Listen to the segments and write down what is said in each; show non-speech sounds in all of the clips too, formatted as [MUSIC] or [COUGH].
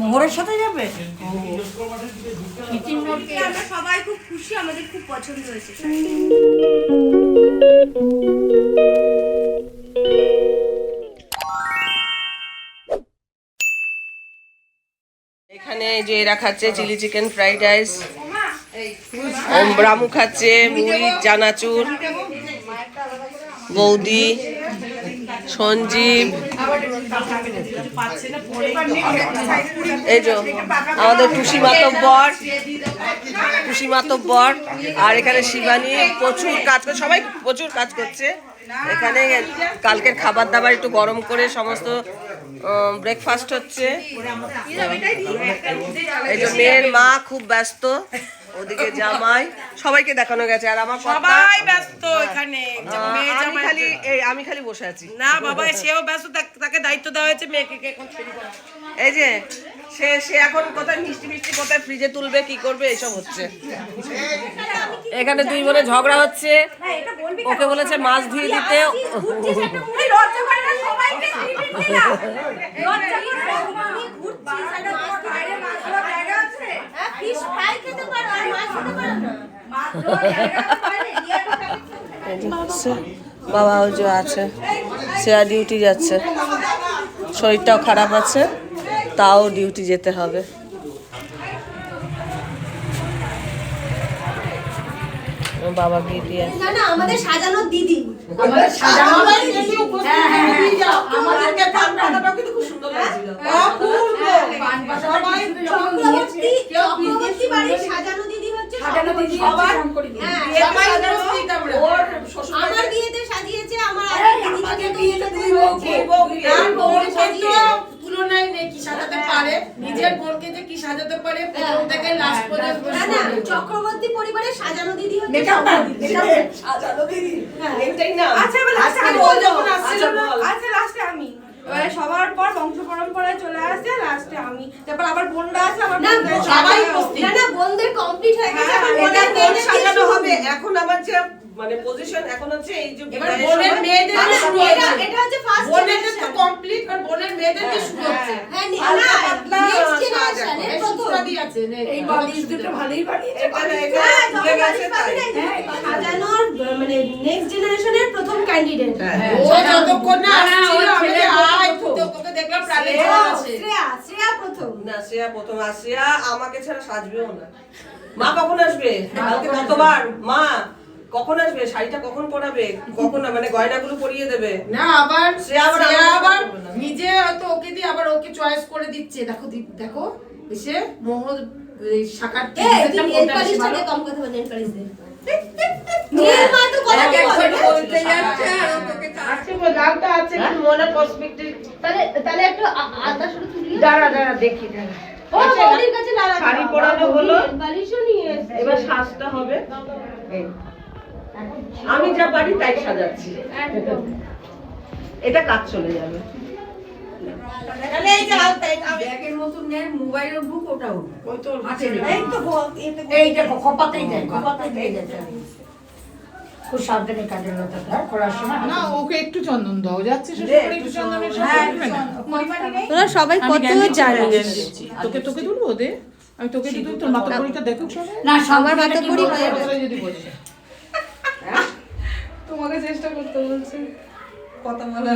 মোহরের সাথে যাবে? আমরা সবাই খুব খুশি আমাদের খুব পছন্দ হয়েছে। এখানে যে এরা খাচ্ছে, chilli chicken, fried rice Om Ramu খাচ্ছে, মুড়ি, চানাচুর, বৌদি, সঞ্জীব। এই যে আমাদের টুসি মাতব্বর টুসি মাতব্বর, আর এখানে শিবানী প্রচুর কাজ করে, সবাই প্রচুর কাজ করছে। এখানে কালকের খাবার দাবার একটু গরম করে সমস্ত ব্রেকফাস্ট হচ্ছে। এই যে মেয়ের মা খুব ব্যস্ত ওদিকে [LAUGHS] জামাই। সবাইকে দেখানো গেছে। আর আমার সবাই ব্যস্ত এখানে। আমি খালি এই আমি খালি বসে আছি। না বাবা সেও ব্যস্ত তাকে দায়িত্ব দেওয়া হয়েছে মেয়েকে। এই যে সে সে এখন কোথায় মিষ্টি মিষ্টি কোথায় ফ্রিজে তুলবে, কি করবে এইসব হচ্ছে। এখানে দুই বোনে ঝগড়া হচ্ছে। ওকে বলেছে মাছ ধুয়ে দিতে। বাবা যে আছে। সেয়া ডিউটি যাচ্ছে। শরীরটাও খারাপ আছে। তাও ডিউটি যেতে হবে। ও বাবা আছে না না আমাদের সাজানো দিদি। আমাদেরকে পান পাতাটাও কিন্তু খুব সুন্দর লাগছিল। চক্রবর্তী চক্রবর্তী বাড়ির সাজানো দিদি হচ্ছে সাজানো দিদি সবার হ্যাঁ ওর শ্বশুর আমার বিয়েতে সাজিয়েছে আমার দিদিকে তো দুই বউকে। আর বোন বোন সাজিয়ে। তুলনায় নেই কি সাজাতে পারে নিজের বোনকে যে কি সাজাতে পারে প্রথম থেকে লাস্ট পর্যন্ত না না চক্রবর্তী পরিবারের সাজানো দিদি হচ্ছে সাজানো দিদি। এটাই না। আচ্ছা এবার লাস্টে আজকে আমি ও যখন আসছিল আচ্ছা, আচ্ছা লাস্টে আমি। এবারে সবার পর বংশ পরম্পরায় চলে আসছে লাস্টে আমি। তারপর আবার বোনরা আছে আমার না বোনদের সবাই না না বোনদের কমপ্লিট হয়ে গেছে হ্যাঁ, এখন এটা বোনের বোন মেয়েদের সাজানো হবে এখন আমার যে মানে পজিশন এখন হচ্ছে এই যে এবার বোনের মেয়েদের না, শুরু এটা হচ্ছে। এটা হচ্ছে ফার্স্ট বোনেদের তো কমপ্লিট আর বোনের মেয়েদের কি শুরু হচ্ছে। হ্যাঁ না পাতলা নেক্সট সাজ জেনারেশন এখন। এর প্রথম। সুস্রাদি আছে নে এই বালিশ দুটো ভালোই এখানে হ্যাঁ। বাড়ি সাজানোর মানে নেক্সট জেনারেশনের প্রথম ক্যান্ডিডেট হ্যাঁ। ও যতক্ষণ না আসছিল আমি আয় তো তোকে দেখলাম প্রাণে আছে। শ্রেয়া শ্রেয়া প্রথম। না শ্রেয়া প্রথম আর শ্রেয়া আমাকে ছাড়া সাজবেও না। মা কখন আসবে? কালকে কতবার? মা কখন আসবে? শাড়িটা কখন পরাবে? কখন মানে গয়নাগুলো পরিয়ে দেবে? না আবার শ্রেয়া আবার আবার নিজে হয়তো ওকে দিয়ে আবার ওকে চয়েস করে দিচ্ছে। দেখো দেখো এসে মোহর এই শাখার এ তুই নেল পালিশটা দে কম কথা বল নেল দে। [LAUGHS] নীল মা তো কথা বলতে তাহলে তাহলে একটু আ- আদা শুধু তুলি? দাঁড়া দাঁড়া দেখি দাঁড়া। ও বৌদির কাছে লালা শাড়ি পরানো হলো। নেল পালিশও নিয়ে এসেছে। এবার সাজটা হবে। আমি যা পারি তাই সাজাচ্ছি। এটা কাজ চলে যাবে। খুব সাবধানে কাজের করার সময় না ওকে একটু চন্দন দাও যাচ্ছে একটু চন্দনের সাথে হ্যাঁ, তোরা সবাই কত জানিস তোকে তোকে তুলবো দে আমি তোকে দিতে তোর মাথা পরিটা দেখো না আমার মাথা কথাটা যদি বলি। তোমাকে চেষ্টা করতে বলছে। কথা বলা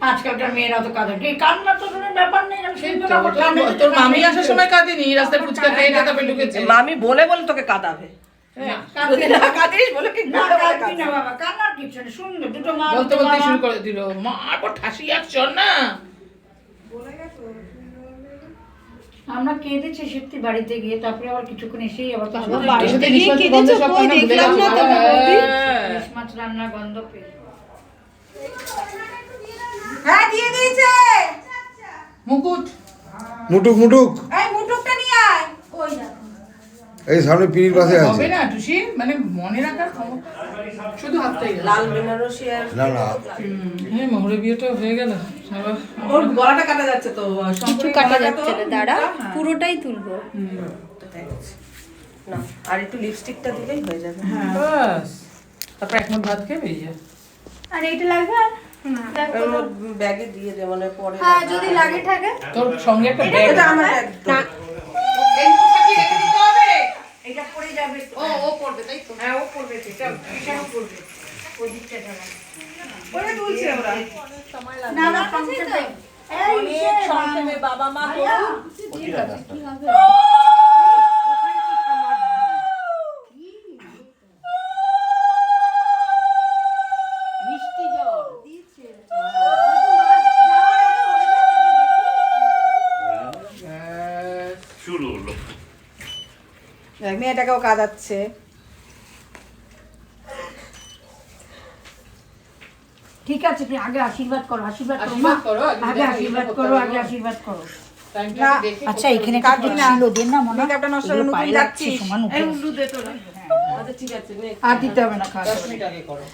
আজকালকার মেয়েরা তো কাঁদে। এই কান্না তো কোনো ব্যাপার নেই সেই জন্য তোর- তোর মামি আসার সময় কাঁদিনি রাস্তায় ফুচকা খেয়ে ঢুকেছে। মামি বলে বলে তোকে কাঁদাবে। কান্নার কিছু নেই। দুটো মা বলতে বলতে শুরু করে দিল মা আর ঠাসি আসছ না? আমরা কেঁদেছি সত্যি বাড়িতে গিয়ে তারপরে আবার কিছুক্ষণ এসেই আবার কিছু বাড়িতে বাড়িতে গিয়ে কেঁদেছো? কই? দেখলাম না তো ইলিশ মাছ রান্নার গন্ধ পেয়ে হ্যাঁ দিয়ে দিয়েছে। মুকুট। মুটুক মুটুক। এই মুটুকটা নিয়ে আয়। ওই দেখো। এই সামনে পিড়ির পাশে আছে। হবে না টুসি? মানে মনে রাখার ক্ষমতা শুধু হাতটাই লাল বেনারসি আর না না। হ্যাঁ মোহরের বিয়েটা হয়ে গেল। ওর গলাটা কাটা যাচ্ছে তো কিছু কাটা যাচ্ছে না দাঁড়া পুরোটাই তুলবো। না আর একটু লিপস্টিকটা দিলেই হয়ে যাবে। বাস তারপর এক মুঠ ভাত খেয়ে বেরিয়ে আর এইটা লাগবে আর? ব্যাগে দিয়ে দে মানে পরে হ্যাঁ যদি লাগে থাকে। তোর সঙ্গে একটা ব্যাগ এটা আমার। না। এই মুখটা রেখে দিতে হবে। এটা পড়ে যাবে। ও ও পড়বে তাই তো? হ্যাঁ ও পড়বে এটা এটাও পড়বে। ওদিকটা ঢালা ওরা তুলছে ওরা না না সংক্ষেপে অনেক সংক্ষেপে বাবা মা শুরু হলো। মেয়েটাকেও কাঁদাচ্ছে। ঠিক আছে তুমি আগে আশীর্বাদ করো আশীর্বাদ করো মা। আগে আশীর্বাদ করো আগে আশীর্বাদ করো। আচ্ছা এখানে একটা ছিল দেন না মনে মেকআপটা নষ্ট পায়ে নতুন লাগছে, যাচ্ছিস। সমান উঠে আচ্ছা ঠিক আছে নে। আর দিতে হবে না খাওয়া দশ মিনিট আগে করো।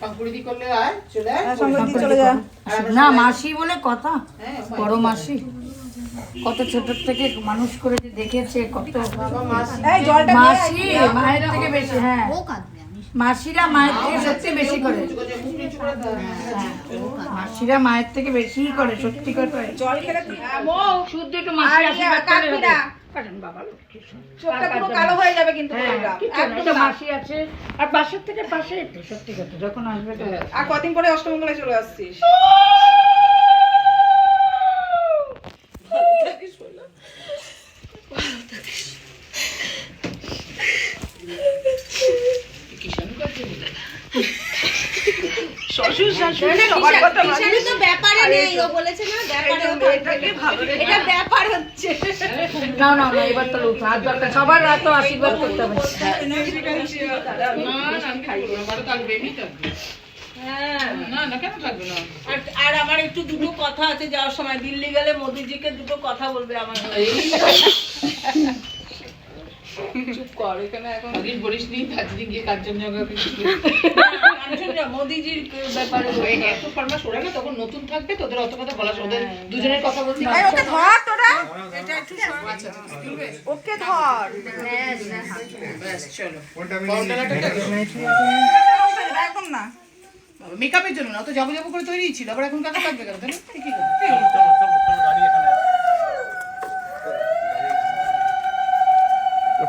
শঙ্করিদি করলে আয় চলে আয়। চলে যা। না মাসি বলে কথা। বড় মাসি। কত ছোট থেকে মানুষ করে দেখেছে কত মাসি। মায়ের থেকে বেশি হ্যাঁ। মাসিরা মায়ের থেকে সত্যি বেশি করে। মাসিরা মায়ের থেকে বেশি করে সত্যি কথা জল খেলে তুই শুদ্ধ একটু কালো হয়ে যাবে কিন্তু হ্যাঁ। মাসি আছে। আর পাশের থেকে পাশে সত্যি কথা যখন আসবে আর কদিন পরে অষ্টমঙ্গলায় চলে আসছিস। কিষাণু তো ব্যাপারে নেই ও বলেছে না ব্যাপারে ও এটা ব্যাপার হচ্ছে। না না না এবার তো উঠো হাত দরকার। সবার রাত তো আশীর্বাদ করতে হবে। না না কেন থাকবে না? আর আর আমার একটু দুটো কথা আছে যাওয়ার সময় দিল্লি গেলে মোদিজিকে দুটো কথা বলবে আমার। চুপ কর এখানে এখন আগের বলিস নি দার্জিলিং গিয়ে কাঞ্চনজঙ্ঘা কাঞ্চনজঙ্ঘা, মোদিজির ব্যাপারে এত ফরমাস ওরা না তখন নতুন থাকবে তোদের অত কথা বলা ওদের দুজনের কথা বলতে এই ওকে ধর তোরা। ওকে ধর। চলো। বাউন্ডারাটা একদম না মেকআপের জন্য না তো যাব যাব করে তৈরি ছিল আবার এখন কাকা থাকবে কেন? তাই না? ঠিকই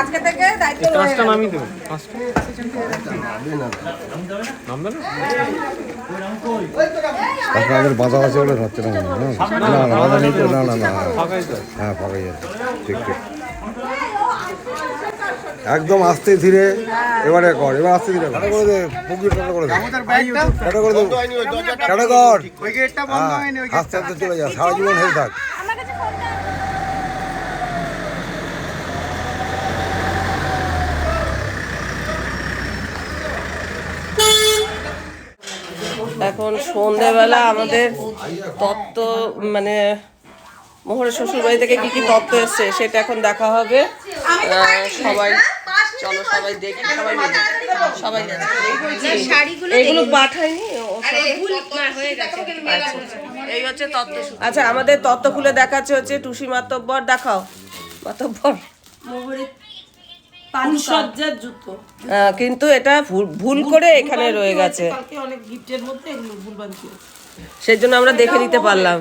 আজকে থেকে দায়িত্ব রয়ে গেল। আপনাদের বাধা আছে বলে ধরছে না না? না না বাধা নেই তো না না না। হ্যাঁ ফাঁকাই আছে। ঠিক ঠিক। একদম আস্তে ধীরে এবারে কর এবার আস্তে ধীরে কর। করে দে পুকুর টাটা করে দে। টাটা করে দে? টাটা কর? হ্যাঁ, আস্তে আস্তে চলে যা সারা জীবন হেরে থাক। এখন সন্ধেবেলা আমাদের তত্ত্ব মানে মোহরের শ্বশুর বাড়ি থেকে কি কি তত্ত্ব এসছে সেটা এখন দেখা হবে। সবাই, চলো সবাই দেখি সবাই সবাই তত্ত্ব আচ্ছা আমাদের তত্ত্ব খুলে দেখাচ্ছে হচ্ছে টুসি মাতব্বর, দেখাও। মাতব্বর। সজ্জার জুতো কিন্তু এটা ভুল- ভুল করে এখানে রয়ে গেছে। কালকে অনেক গিফটের মধ্যে এগুলো ভুলবান্তি সেই জন্য আমরা দেখে নিতে পারলাম।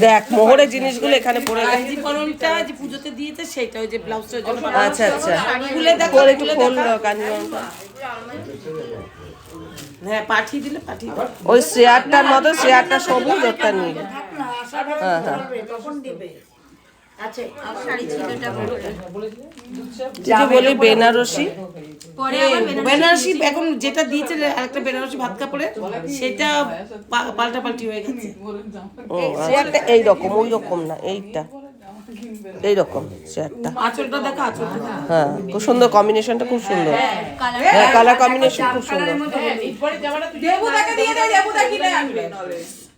দেখ মোহরের জিনিসগুলো এখানে পড়ে গেছে। যে পুজোতে দিয়েছে সেটা ওই যে ব্লাউজটার জন্য আচ্ছা আচ্ছা। খুলে দেখো একটু খোল হ্যাঁ পাঠিয়ে দিলে পাঠিয়ে ওই চেয়ারটার মতো চেয়ারটা সবুজ ওরটা নীল। হ্যাঁ হ্যাঁ। বলি বেনারসি। বেনারসি এখন যেটা দিয়েছে একটা বেনারসি ভাত কাপড়ে সেটা পা- পাল্টাপাল্টি হয়ে গেছে। ও চেয়ারটা এইরকম ওই রকম না এইটা। এইরকম চেয়ারটা আঁচলটা দেখা আঁচলটা। হ্যাঁ খুব সুন্দর কম্বিনেশনটা খুব সুন্দর। হ্যাঁ কালার কম্বিনেশন খুব সুন্দর।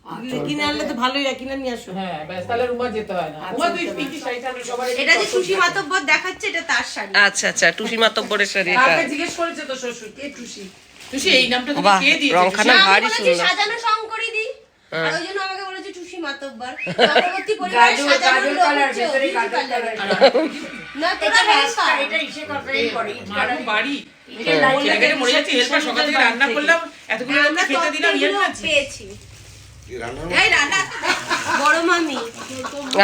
দেবুদা কিনে আনলে তো ভালোই হয় কিনে নিয়ে আসো। হ্যাঁ ব্যাস তাহলে রুমা যেতে হয় না। উমা তুই পিঙ্কি শাড়িটা আমরা সবার এটা যে সুশি মাতব্বর দেখাচ্ছে এটা তার শাড়ি। আচ্ছা আচ্ছা টুসি মাতব্বরের শাড়ি এটা। কাকে জিজ্ঞেস করেছে তো শ্বশুর কে টুসি? টুসি এই নামটা তোকে কে দিয়েছে? রংখানা ভারী সুন্দর। সাজানো শঙ্করী দি আর ওই জন্য আমাকে বলেছে টুসি মাতব্বর। [LAUGHS] চক্রবর্তী পরিবারের সাজানো কালার ভেতরে কালার। না তোরা এটা ইসে করে মারু বাড়ি। জায়গাটা মরে যাচ্ছে হেল্পার সকাল থেকে রান্না করলাম এতগুলো খেতে দিলাম ইয়ে পেয়েছি এই রান্না বড় মামি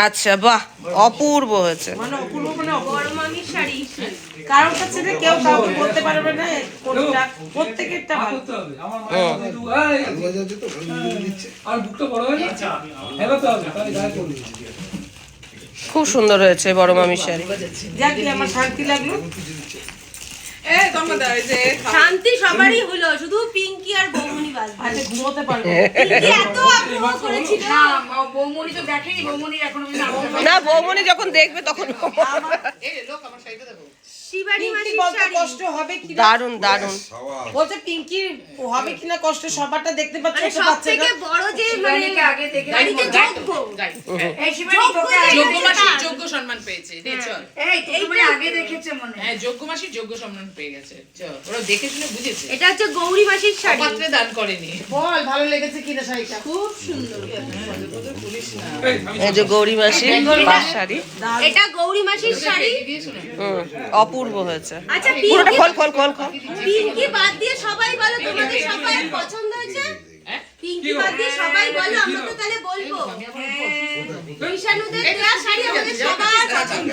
আচ্ছা বাহ অপূর্ব হয়েছে। বড় মামির শাড়ি। কারোর কাছে যে কেউ কাউকে বলতে পারবে না কোনটা? প্রত্যেকেরটা ভালো। আর বুকটা বড় হয়ে যাচ্ছে হবে পড়বে। খুব সুন্দর হয়েছে বড় মামির শাড়ি। আমার শান্তি লাগল। শান্তি সবারই হলো শুধু পিঙ্কি আর বৌমনি বাজবে। ঘুমোতে পারব। এত আগ্রহ করেছিল। না বৌমনি তো দেখেনি বৌমনি এখনও না বৌমনি যখন দেখবে তখন এই লোক আমার সাইডে বলতে শাড়ি। কষ্ট হবে কি দারুণ দারুণ। বলছে পিঙ্কি হবে কিনা কষ্ট সবারটা দেখতে পাচ্ছে মানে তো পাচ্ছে থেকে বড় যে মানে আগে দেখে বাড়িতে যোগ্য। এই শিবানী তোকে যোগ্য মাসির যোগ্য সম্মান পেয়েছে নে চল। এই মানে আগে দেখেছে মনে হ্যাঁ। যোগ্য মাসির যোগ্য সম্মান পেয়ে গেছে চল। ওরা দেখে শুনে বুঝেছে। এটা হচ্ছে গৌরী মাসির শাড়ি। পাত্রে দান করেনি। বল ভালো লেগেছে কিনা শাড়িটা? খুব সুন্দর। এই যে গৌরী মাসি পাঁচ শাড়ি। এটা গৌরী মাসির শাড়ি? অপূর্ব হয়েছে। আচ্ছা পুরোটা খোল খোল খোল খোল। বাদ দিয়ে সবাই বলো তোমাদের সবাই পছন্দ হয়েছে? পিঙ্কি বাদ দিয়ে সবাই বলো আমরা তো তাহলে বলব। ঈশানুদের দেওয়া শাড়ি আমাদের সবার পছন্দ।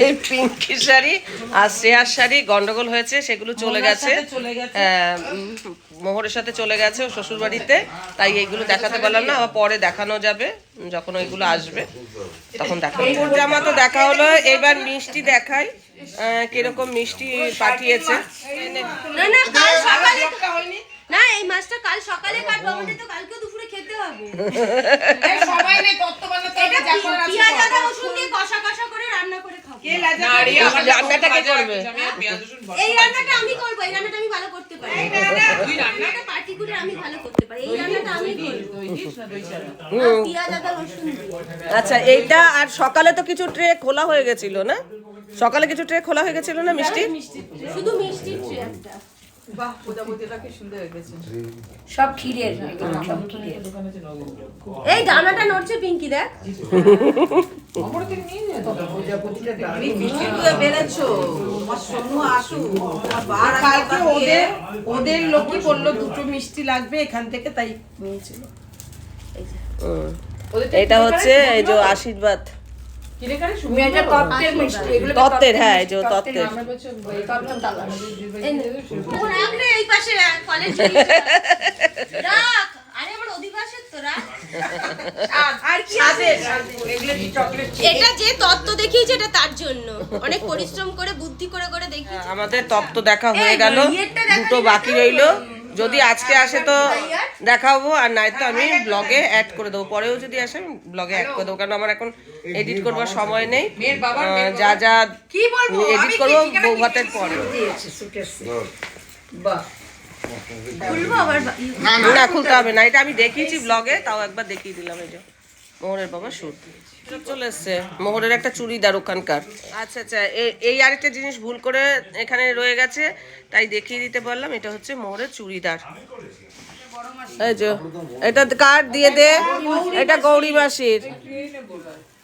এই পিঙ্কি শাড়ি আর শ্রেয়ার শাড়ি গন্ডগোল হয়েছে সেগুলো চলে গেছে। সাথে চলে গেছে। হ্যাঁ, উম, মোহরের সাথে চলে গেছে ও শ্বশুর বাড়িতে তাই এইগুলো দেখাতে পারলাম না আবার পরে দেখানো যাবে যখন ওইগুলো আসবে তখন দেখাবো। ওর জামা তো দেখা হলো এবার মিষ্টি দেখাই। আহ, কীরকম মিষ্টি পাঠিয়েছে? না না কাল সকালে না এই মাছটা কাল সকালে কাটবো আমাদের তো কালকে দুপুরে খেতে হবে। সবাই নেই তত্ত্ব বানাতে এটা পেঁয়াজ আদা রসুন দিয়ে কষা কষা করে রান্না করে খাব। না রে আমার রান্নাটা কে করবে? আমি আর পেঁয়াজ রসুন ভর্তা এই রান্নাটা আমি করব এই রান্নাটা আমি ভালো করতে পারি। তুই রান্না রান্নাটা পার্টিকুলার আমি ভালো করতে পারি এই রান্নাটা আমি করব। দই দিস না দই ছাড়া। আর পেঁয়াজ আদা রসুন আচ্ছা এইটা আর সকালে তো কিছু ট্রে খোলা হয়ে গেছিল না? সকালে কিছু ট্রে খোলা হয়ে গেছিল না মিষ্টি? শুধু মিষ্টি ট্রে একটা। সব ক্ষীরের সব ক্ষীরের এই দানাটা নড়ছে পিঙ্কি দেখ। ওদের ওদের লোকই বলল দুটো মিষ্টি লাগবে এখান থেকে তাই নিয়েছিল। এটা হচ্ছে এই যে আশীর্বাদ। তত্ত্বের মিষ্টি এগুলো তত্ত্বের হ্যাঁ এই যে তত্ত্বের। তত্ত্ব তালা। ও রাখ রে এই পাশে কলেজ [LAUGHS] রাখ। আরে আমার অধিবাসের তো রাখ। আর কি আছে? এগুলো কি চকলেট এটা যে তত্ত্ব দেখিয়েছে এটা তার জন্য। অনেক পরিশ্রম করে বুদ্ধি করে করে দেখিয়েছে। আমাদের তত্ত্ব দেখা হয়ে গেল। দুটো বাকি রইল। যদি আজকে আসে তো দেখাবো আর নাই তো আমি ব্লগে অ্যাড করে দেবো। পরেও যদি আসে আমি ব্লগে অ্যাড করে দেবো কারণ আমার এখন এডিট করবার সময় নেই। যা যা কি বলব? এডিট করব বউ ভাতের পরে। না খুলতে হবে। না এটা আমি দেখিয়েছি ব্লগে তাও একবার দেখিয়ে দিলাম এই যে। মোহরের বাবা শুট চলে এসছে। মোহরের একটা চুড়িদার ওখানকার। আচ্ছা আচ্ছা এই আরেকটা জিনিস ভুল করে এখানে রয়ে গেছে তাই দেখিয়ে দিতে বললাম এটা হচ্ছে মোহরের চুড়িদার। এই যে এটা কার্ড দিয়ে দে? এটা গৌরী মাসির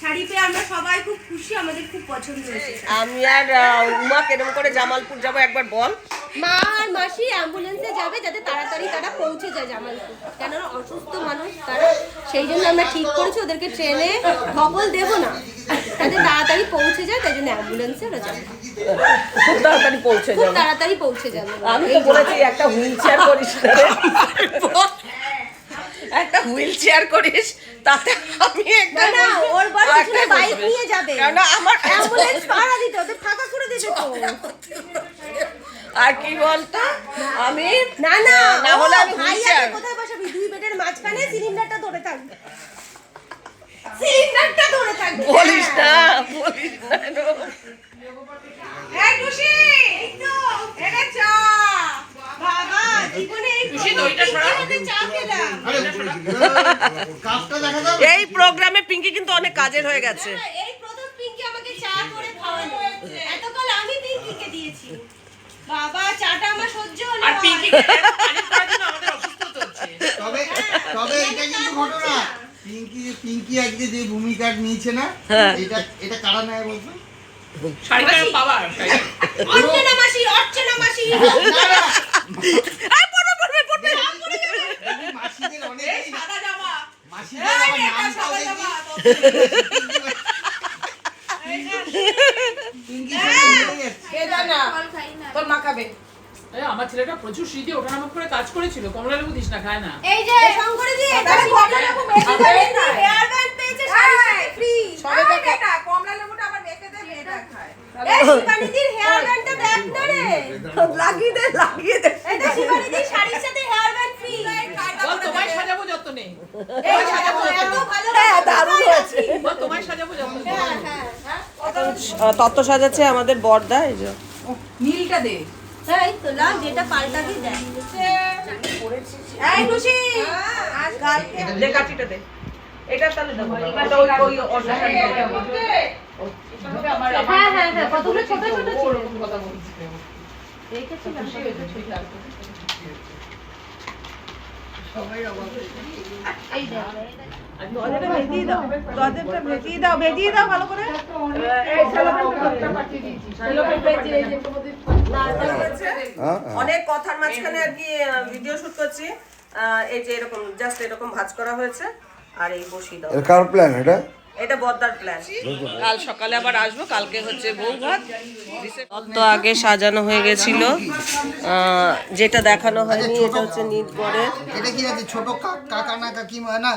শাড়ি পেয়ে আমরা সবাই খুব খুশি আমাদের খুব পছন্দ হয়েছে। আমি আর উমা কেরম করে জামালপুর যাব একবার বল। মা আর মাসি অ্যাম্বুলেন্সে যাবে যাতে তাড়াতাড়ি তারা পৌঁছে যায় জামালপুর। কেননা অসুস্থ মানুষ তারা সেই জন্য আমরা ঠিক করেছি ওদেরকে ট্রেনে ধকল দেবো না। যাতে তাড়াতাড়ি পৌঁছে যায় তাই জন্য অ্যাম্বুলেন্সে ওরা যাবে। খুব তাড়াতাড়ি পৌঁছে খুব যাবে। তাড়াতাড়ি পৌঁছে যাবে। আমি তো বলেছি একটা হুইল চেয়ার করিস। [LAUGHS] একটা হুইল চেয়ার করিস তাতে আমি একটা না ওর একটা বাইক নিয়ে যাবে। আমার অ্যাম্বুলেন্স ভাড়া দিতে ওদের ফাঁকা করে দিতে তো আর কি বলতো? আমি না না না হলে আমি হুইল চেয়ার কোথায় বসাবি? দুই বেডের মাঝখানে সিলিন্ডারটা ধরে থাকবে। সিলিন্ডারটা ধরে থাকবে। বলিস না বলিস না রো। এই টুসি এনে চা বাবা জীবনে এই প্রোগ্রামে পিঙ্কি কিন্তু অনেক কাজের হয়ে গেছে। এই প্রথম পিঙ্কি আমাকে চা করে খাওয়ালো এতকাল আমি পিঙ্কিকে দিয়েছি। বাবা চাটা আমার সহ্য হলো আর পিঙ্কি আমাদের অসুস্থ হচ্ছে তবে তবে এটা কিন্তু ঘটনা। পিঙ্কি পিঙ্কি আজকে যে ভূমিকা নিয়েছে না হ্যাঁ। এটা এটা কারা নেয় বলতো? শাড়িটা পাওয়ার অর্চনা মাসি অর্চনা মাসি। মাসিদের অনেক সাদা জামা। মাসিদের আবার নামটাও দেখি আমার ছেলেটা প্রচুর শীতে ওঠানামা করে কাজ করেছিল কমলা লেবু দিস না খায় না। এই যে শঙ্করে দি কমলা লেবু মেশিন আবে হেয়ার ব্যান্ড পেয়েছে ফ্রি সবে বেটা কমলা লেবুটা আবার মেখে দে মেয়েটা খায়। এই শিবানীদির হেয়ার ব্যান্ডটা দেখ না রে। লাগিয়ে দে লাগিয়ে দে এটা শিবানীদির শাড়ির সাথে হেয়ার ব্যান্ড ফ্রি বল তোমায় সাজাবো যত নেই এই সাজাবো এত ভালো হ্যাঁ দারুণ হয়েছে। বল তোমায় সাজাবো যত নেই হ্যাঁ হ্যাঁ। এখন আহ, তত্ত্ব সাজাচ্ছে আমাদের বর্দা এই যে। নীলটা দে। হ্যাঁ এই তো লাগ যেটা পাল্টা দিয়ে দেখ এই টুসি আজ কালকে দে এটা তাহলে দেবো এটা ওই ওই অর্ডার আমার হ্যাঁ হ্যাঁ হ্যাঁ কতগুলো ছোট ছোট ছিল? ওরকম কথা বলছি এই দেখ দরজাটা ভেজিয়ে দাও দরজাটা ভেজিয়ে দাও ভেজিয়ে দাও ভালো করে হ্যাঁ অনেক কথার মাঝখানে আর কি ভিডিও শুট করছি। এই যে এরকম জাস্ট এরকম ভাজ করা হয়েছে, আর এই বসিয়ে দাও। কার প্ল্যান এটা? এটা বদ্দার প্ল্যান কাল সকালে আবার আসব কালকে হচ্ছে বউ ভাত তো আগে সাজানো হয়ে গেছিল। আহ, যেটা দেখানো হয়নি এটা হচ্ছে নিট পরে এটা কি আছে? ছোট কাকা না কাকিমা? না।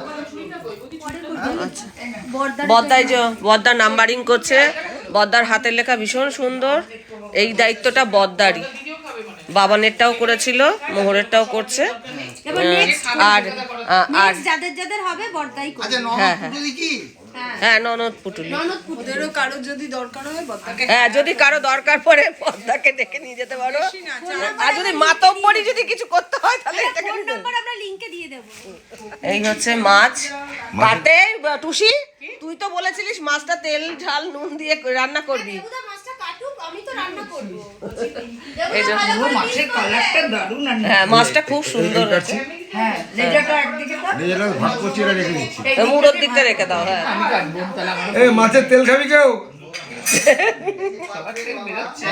বদ্দাই যে বদ্দার নাম্বারিং করছে বদ্দার হাতের লেখা ভীষণ সুন্দর। এই দায়িত্বটা বদ্দারই বাবানেরটাও করেছিল মোহরেরটাও করছে। আর আর যাদের যাদের হবে বর্দাই আচ্ছা হ্যাঁ, হ্যাঁ। কি হ্যাঁ ননদ পুটুলি ওদেরও কারও যদি দরকার হয় হ্যাঁ যদি কারও দরকার পড়ে পদ্মাকে ডেকে নিয়ে যেতে পারো। আর যদি মাতব্বরি যদি কিছু করতে হয় তাহলে এটাকে ফোন নাম্বার আমরা লিংকে দিয়ে দেবো। এই হচ্ছে মাছ। কাটে টুসি তুই তো বলেছিলিস মাছটা তেল ঝাল নুন দিয়ে রান্না করবি। মাছটা কাটুক আমি তো রান্না করব। এই যে মাছের কালারটা দারুণ আর হ্যাঁ মাছটা খুব সুন্দর হয়েছে। হ্যাঁ লেজাটা একদিকে দাও। নিজেরা ভাগ করছি রেখে দিচ্ছি। মুড়োর দিকটা রেখে দাও হ্যাঁ। আমি কাটবো তাহলে এই মাছের তেল খাবি কেউ? সবার তেল বেরোচ্ছে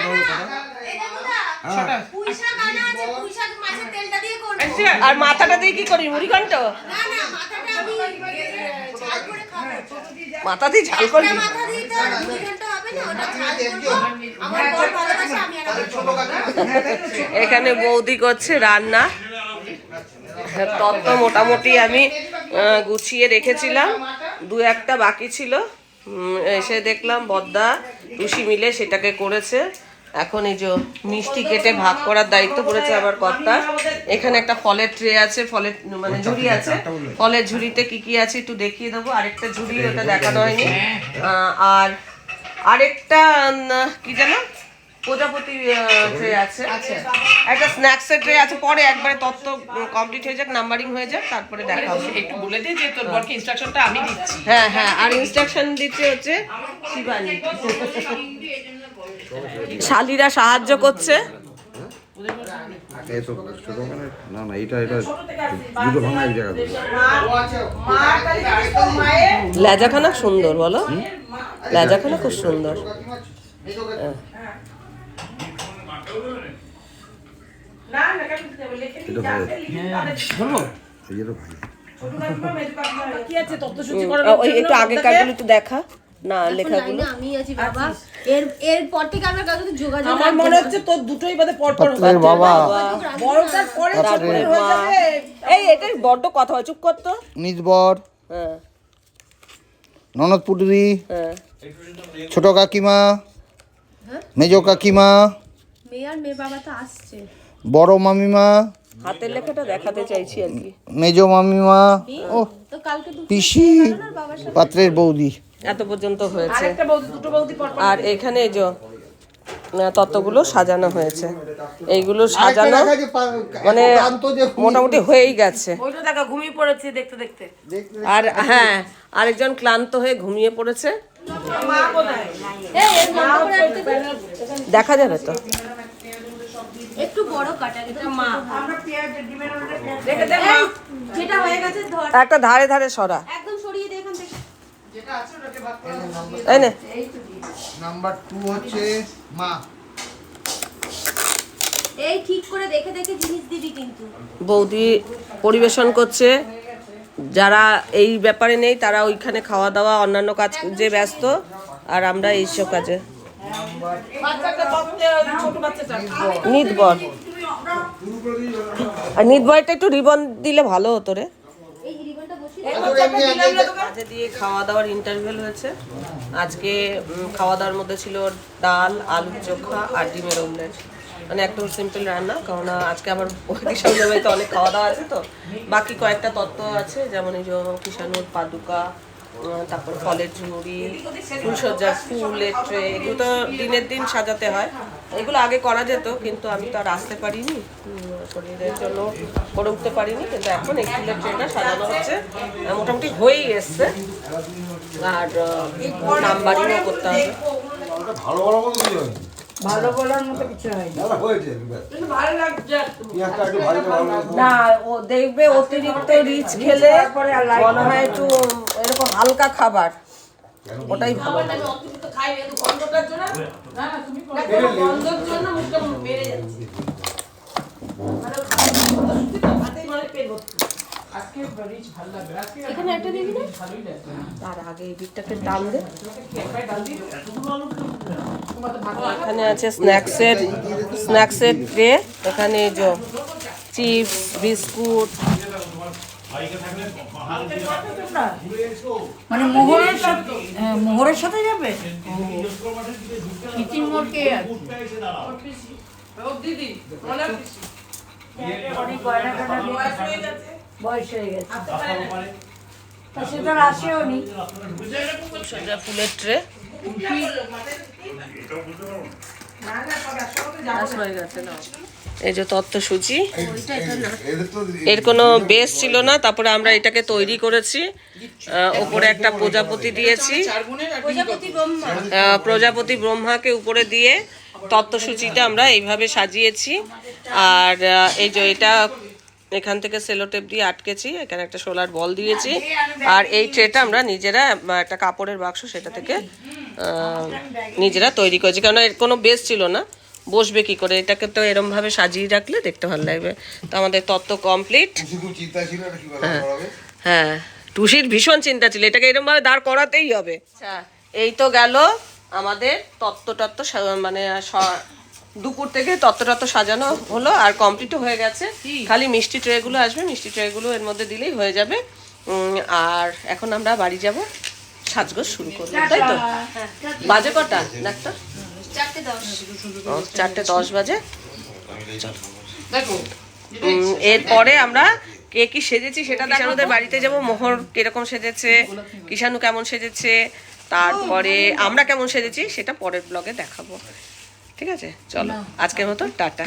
করব আর মাথাটা দিয়ে কি করি মুড়ি ঘন্ট? না না মাথাটা আমি এ, ঝাল করে খাব মাথা দিয়ে ঝাল করবি? এখানে বৌদি করছে রান্না। তত্ত্ব মোটামুটি আমি গুছিয়ে রেখেছিলাম। দু একটা বাকি ছিল। এসে দেখলাম বদ্দা টুসি মিলে সেটাকে করেছে। এখন এই যে মিষ্টি কেটে ভাগ করার দায়িত্ব পড়েছে আবার কর্তা। এখানে একটা ফলের ট্রে আছে ফলের মানে ঝুড়ি আছে। ফলের ঝুড়িতে কি কি আছে একটু দেখিয়ে দেবো। আরেকটা ঝুড়ি ওটা দেখানো হয়নি। আর আরেকটা কি জানো প্রজাপতি ট্রে আছে। একটা স্ন্যাক্সের ট্রে আছে পরে একবারে তত্ত্ব কমপ্লিট হয়ে যাক নাম্বারিং হয়ে যাক তারপরে দেখা হবে একটু বলে দে যে তোর বরকে ইনস্ট্রাকশনটা আমি দিচ্ছি। হ্যাঁ হ্যাঁ আর ইনস্ট্রাকশন দিচ্ছে হচ্ছে শিবানী। শালিরা সাহায্য করছে। না না এটা এটা দুটো ভাঙা এক জায়গা লেজাখানা সুন্দর বলো। লেজাখানা খুব সুন্দর। একটু আগে আপনাকে? একটু দেখা। না লেখাগুলো। আমি আছি বাবা। এর এর পর থেকে আমরা কারোর সাথে যোগাযোগ আমার মনে হচ্ছে তোর দুটোই বাদে পর পর হবে। বাবা। বড়টার পরে তারপরে হয়ে যাবে। এই এটাই বড্ড কথা হয় চুপ করতো নিজবর হ্যাঁ। ননদ পুটুরি। হ্যাঁ। ছোট কাকিমা। মেজ কাকিমা মেয়ে আর মেয়ে বাবা তো আসছে। বড় মামিমা হাতের লেখাটা দেখাতে চাইছি আর কি। মেজ মামিমা ও তো কালকে পিসি পাত্রের বৌদি। এত পর্যন্ত হয়েছে। আরেকটা বৌদি দুটো বৌদি পর পর আর এখানে এই যে তত্ত্বগুলো সাজানো হয়েছে। এইগুলো সাজানো মানে মোটামুটি হয়েই গেছে। ওইটা দেখা ঘুমিয়ে পড়েছে দেখতে দেখতে। আর হ্যাঁ আরেকজন ক্লান্ত হয়ে ঘুমিয়ে পড়েছে। দেখা যাবে তো। একটু বড় কাটা মা। রেখে যেটা হয়ে গেছে ধর। একটা ধারে ধারে সরা। একদম সরিয়ে দে এখান থেকে। তাই না নাম্বার টু হচ্ছে মা। এই ঠিক করে দেখে দেখে জিনিস দিবি কিন্তু। বৌদি পরিবেশন করছে। যারা এই ব্যাপারে নেই তারা ওইখানে খাওয়া দাওয়া অন্যান্য কাজ যে ব্যস্ত আর আমরা এইসব কাজে। নিতবর আর নিতবরটা একটু রিবন দিলে ভালো হতো রে। মাঝে দিয়ে খাওয়া দাওয়ার ইন্টারভেল হয়েছে। আজকে খাওয়া দাওয়ার মধ্যে ছিল ডাল আলু চোখা আর ডিমের অমলেট মানে একদম সিম্পল রান্না, কারণ আজকে আবার কিষানুর বাড়িতে অনেক খাওয়া দাওয়া আছে তো। বাকি কয়েকটা তত্ত্ব আছে, যেমন এই যে কিষানুর পাদুকা তারপর ফলের ঝুড়ি, ফুলসজ্জা ফুলের ট্রে এগুলো তো দিনের দিন সাজাতে হয়। এগুলো আগে করা যেত, কিন্তু আমি তো আর আসতে পারিনি। শরীরের জন্য করে উঠতে পারিনি, কিন্তু এখন এই ফুলের ট্রেটা সাজানো হচ্ছে। মোটামুটি হয়েই এসছে। আর নাম্বারিংও করতে হবে। ভালো ভালো ভালো বলার মতো কিছু হয় ভালো লাগছে। করে না ও দেখবে অতিরিক্ত রিচ খেলে মনে হয় একটু এরকম হালকা খাবার। ওটাই ভালো। খাই গন্ধটার জন্য। না না তুমি গন্ধর জন্য মুখটা মেরে যাচ্ছে। এখানে একটা দিবি না। তার আগে এই দিকটাকে টান দে। এখানে আছে স্ন্যাক্সের স্ন্যাক্সের ট্রে এখানে যে চিপস বিস্কুট। মানে মোহরের সাথে হ্যাঁ, মোহরের সাথে যাবে? কিচিং মোড় কে দিদি অনেক গয়না দিয়ে বয়স হয়ে গেছে। তা সে তো আসেও নি। সোজা ফুলের ট্রে। এই যে তত্ত্বসূচি। এর কোনো বেস ছিল না তারপরে আমরা এটাকে তৈরি করেছি। ওপরে একটা প্রজাপতি দিয়েছি। প্রজাপতি ব্রহ্মাকে উপরে দিয়ে তত্ত্বসূচিটা আমরা এইভাবে সাজিয়েছি। আর এই যে এটা এখান থেকে সেলোটেপ দিয়ে আটকেছি এখানে একটা সোলার বল দিয়েছি। আর এই ট্রেটা আমরা নিজেরা একটা কাপড়ের বাক্স সেটা থেকে নিজেরা তৈরি করেছি। কারণ এর কোনো বেস ছিল না বসবে কি করে? এটাকে তো এরম ভাবে সাজিয়ে রাখলে দেখতে ভালো লাগবে। তো আমাদের তত্ত্ব কমপ্লিট করাবে? হ্যাঁ। টুসির ভীষণ চিন্তা ছিল এটাকে এরকম ভাবে দাঁড় করাতেই হবে। আচ্ছা এই তো গেল আমাদের তত্ত্ব টত্ত্ব মানে স- দুপুর থেকে তত্ত্ব টত্ত্ব সাজানো হলো আর কমপ্লিটও হয়ে গেছে। খালি মিষ্টি ট্রেগুলো আসবে মিষ্টি ট্রেগুলো এর মধ্যে দিলেই হয়ে যাবে। আর এখন আমরা বাড়ি যাব সাজগোজ শুরু করব তাই তো? বাজে কটা ডাক্তার চারটে দশ। বাজে। দেখো এরপরে আমরা কে কি সেজেছি সেটা কিষানুদের বাড়িতে যাব মোহর কীরকম সেজেছে কিষানু কেমন সেজেছে তারপরে আমরা কেমন সেজেছি সেটা পরের ব্লগে দেখাবো। ঠিক আছে? চলো আজকের মতো টাটা।